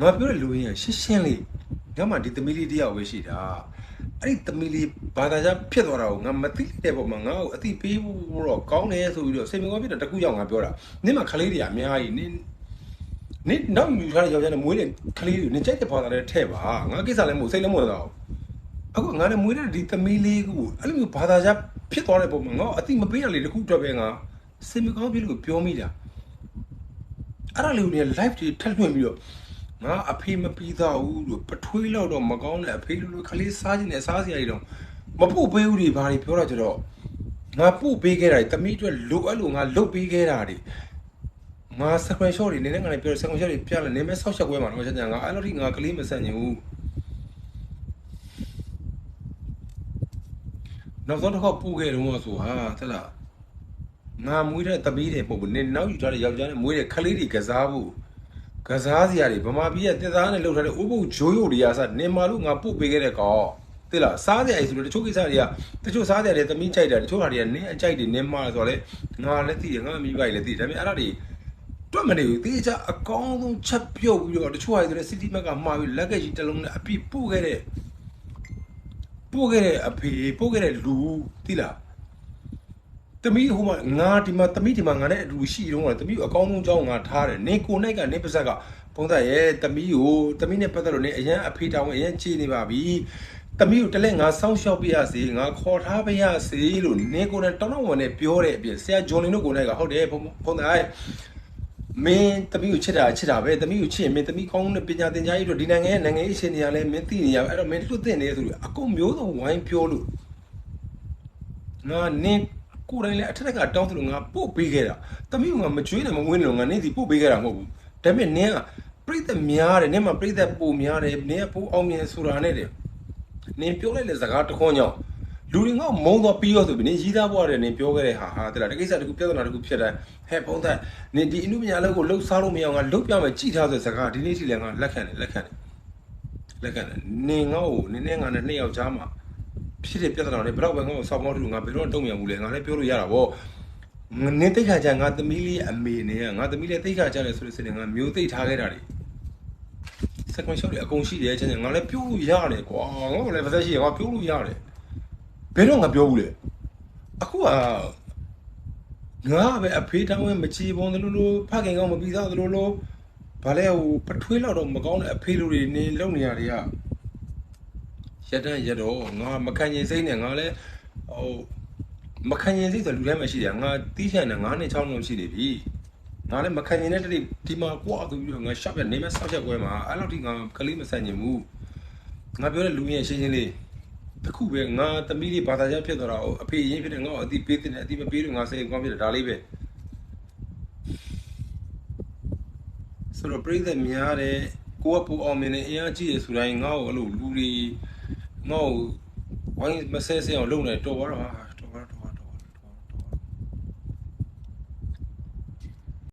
ငါပြောတဲ့လူရင်းကရှင်းရှင်းလေးငါမှဒီသမီးလေးတယောက်ပဲရှိတာအဲ့ဒီသမီးလေးဘာသာကြားဖြစ်သွားတာကိုငါမသိတဲ့ပုံမှာငါ့ကိုအတိပေးဖို့တော့ကောင်းတယ်ဆိုပြီးတော့စိတ်မကောင်းဖြစ်တဲ့တကူရောက်ငါပြောတာနင့်မှာခလေးတွေအများကြီးနင်းနင်နောက်ယူထားတဲ့ယောက်ျားနဲ့မွေးတဲ့ကလေးတွေနင်ကြိုက်တဲ့ဘာသာနဲ့ထဲ့ပါငါကိစ္စလည်းမဟုတ်စိတ်လည်းမဟုတ်တော့အခုငါလည်းမွေးတဲ့ဒီသမီးလေးကိုအဲ့လိုမျိုးဘာသာကြားဖြစ်သွားတဲ့ပုံမှာငါအတိမပေးရလေတခုအတွက်ပဲငါစိတ်မကောင်းဖြစ်လို့ပြောမိတာအဲ့ဒါလေးကို live တွေထက်လွှင့်ပြီးတော့ ငါအဖေမပြီးသားဘူးလို့ပထွေးလောက်တော့မကောင်းတဲ့အဖေလိုလိုခလေးစားခြင်းနဲ့စားစရာကြီးတော့မပို့ပေးဘူးတွေဘာတွေပြောတာကြတော့ငါပို့ပေးခဲ့တာတမိအတွက်လိုအပ်လို့ငါလုတ်ပေးခဲ့တာတွေငါစကွန်ရှော့တွေနည်းနည်းငါလည်းပြောစကွန်ရှော့တွေပြလဲနည်းမဲဆောက်ချက်ကွဲမှာတော့ချက်ညာငါအဲ့လိုထိငါကလေးမဆန့်ညင်ဘူးနောက်ဆုံးတစ်ခေါက်ပူခဲ့တော့ဆိုဟာသလားငါမွေးတဲ့တပီးတွေပုံဘူးနင်းနောက်ယူထားတဲ့ယောက်ျားနဲ့မွေးတဲ့ခလေးတွေကစားဖို့ ကစားစရာတွေဗမာပြည်ရဲ့တင်သားနဲ့လှုပ်ထားတဲ့ဥပုပ်ဂျိုးယိုတွေကစနင်မာလို့ငါပို့ပေးခဲ့တဲ့ကောင်သိလားစားစရာကြီးဆိုတော့တချို့ကိစ္စတွေကတချို့စားစရာတွေတမီးကြိုက်တယ်တချို့ဟာတွေကနင်းအကြိုက်တွေနင်းမာဆိုတော့လေငါလည်းသိတယ်ငါမိဘကြီးလည်းသိတယ်ဒါပေမဲ့အဲ့ဒါတွေတွက်မနေဘူးတေးချအကောင်းဆုံးချက်ပြုတ်ပြီးတော့တချို့ဟာတွေစီတီမက်ကမှာပြီးလက်ကကြီးတစ်လုံးနဲ့အပြည့်ပို့ခဲ့တဲ့ပို့ခဲ့တဲ့အဖေပို့ခဲ့တဲ့လူသိလား တမီးဟိုမှာငါဒီမှာတမီးဒီမှာငါနဲ့အတူရှိတော့တမီးကိုအကောင်းဆုံးကြောင်းငါထားတယ်နေကိုနိုင်ကနေပါဇက်ကပုံသက်ရဲ့တမီးကိုတမီးနဲ့ပတ်သက်လို့နေအရန်အဖေတောင်းအရန်ချေနေပါပြီတမီးကိုတလဲငါစောင်းရှောက်ပြရစီငါခေါ်ထားပြရစီလို့နေကိုနဲ့တောင်းတော့ဝင်နဲ့ပြောတဲ့အပြင်ဆရာဂျွန်လင်တို့ကိုနိုင်ကဟုတ်တယ်ဘုံဘုံသားမင်းတမီးကိုချစ်တာချစ်တာပဲတမီးကိုချစ်ရင်မင်းတမီးကောင်းတဲ့ပညာသင်ကြားရေးတို့ဒီနိုင်ငံရဲ့နိုင်ငံရေးအခြေအနေကလည်းမင်းသိနေရအဲ့တော့မင်းလွတ်တင်နေဆိုလို့အကုန်မျိုးစုံဝိုင်းပြောလို့ငါနင်း ကိုယ်တိုင်လည်းအထက်ကတောင်းသလိုငါပို့ပေးခဲ့တာတမီးကငါမကြွေးနဲ့မဝင်းလို့ငါနင်းစီပို့ပေးခဲ့တာမဟုတ်ဘူးဒါပေမဲ့နင်းကပြိသက်များတယ်နင်းမှာပြိသက်ပိုများတယ်နင်းကပိုအောင်မြင်ဆိုတာနဲ့တယ်နင်းပြောလိုက်တဲ့စကားတစ်ခွန်းကြောင့်လူတွေငါမုံတော့ပြီးရောဆိုပြီးနင်းရီးသားဘွားတယ်နင်းပြောခဲ့တဲ့ဟာဟာတဲ့လားတကိစ္စတခုပြဿနာတခုဖြစ်တယ်ဟဲ့ပုံသက်နင်းဒီအမှုပညာလောက်ကိုလှုပ်ရှားလို့မရအောင်ငါလှုပ်ပြမယ်ကြည်ထားဆိုတဲ့စကားဒီနေ့ထိလည်းငါလက်ခံတယ်လက်ခံတယ်လက်ခံတယ်နင်းငါ့ကိုနင်းနဲ့ငါနဲ့နှစ်ယောက်ကြားမှာ ဖြစ်တဲ့ပြဿနာတွေဘယ်တော့ပဲငါ့ကိုစောင့်မောက်ထူငါဘယ်တော့တုံ့ပြန်ဘူးလဲငါလည်းပြောလို့ရတာဗောနင်းတိတ်ခါကြငါသမီးလေးအမေနဲ့ငါသမီးလေးတိတ်ခါကြတယ်ဆိုလို့စနေငါမျိုးသိပ်ထားခဲ့တာတွေစကွန်ရှော့တွေအကုန်ရှိတယ်ချင်းငါလည်းပြောလို့ရတယ်ကွာငါ့ကိုလည်းပါသက်ရှိရငါပြောလို့ရတယ်ဘယ်တော့ငါပြောဘူးလေအခုကငါပဲအဖေးတောင်းဝဲမချီပုံသလိုလိုဖခင်ကောင်းမပြီးသားသလိုလိုဘာလဲဟိုပထွေးလောက်တော့မကောင်းတဲ့အဖေးလူတွေနေလုံနေရတွေက ရက်တန်းရက်တော့ငါမခံရင်စိတ်နဲ့ငါလည်းဟိုမခံရင်စိတ်ဆိုလူတိုင်းမှာရှိတယ်ငါတီးချန်နဲ့ငါနဲ့6လုံးရှိနေပြီငါလည်းမခံရင်တဲ့တည်းဒီမှာကွာဆိုပြီးတော့ငါရှော့ပြနေမဲ့ဆောက်ချက်ကွဲမှာအဲ့လောက်ထိငါကလေးမဆန့်ကျင်ဘူးငါပြောတဲ့လူရဲ့ရှင်းရှင်းလေးတခုပဲငါသမီးလေးဘာသာကြားဖြစ်သွားတာ哦အဖေရင်းဖြစ်တယ်ငါ့ကိုအတိပေးတယ်အတိမပေးလို့ငါစိတ်ကောင်းဖြစ်တယ်ဒါလေးပဲဆိုတော့ပြိသက်များတယ်ကိုကပူအောင်မြင်နေအင်အားကြီးရဆိုတိုင်းငါ့ကိုအဲ့လိုလူတွေ ငါ့ကိုဝိုင်းမဆဲဆဲအောင်လုပ်နေတော်ပါတော့ဟာ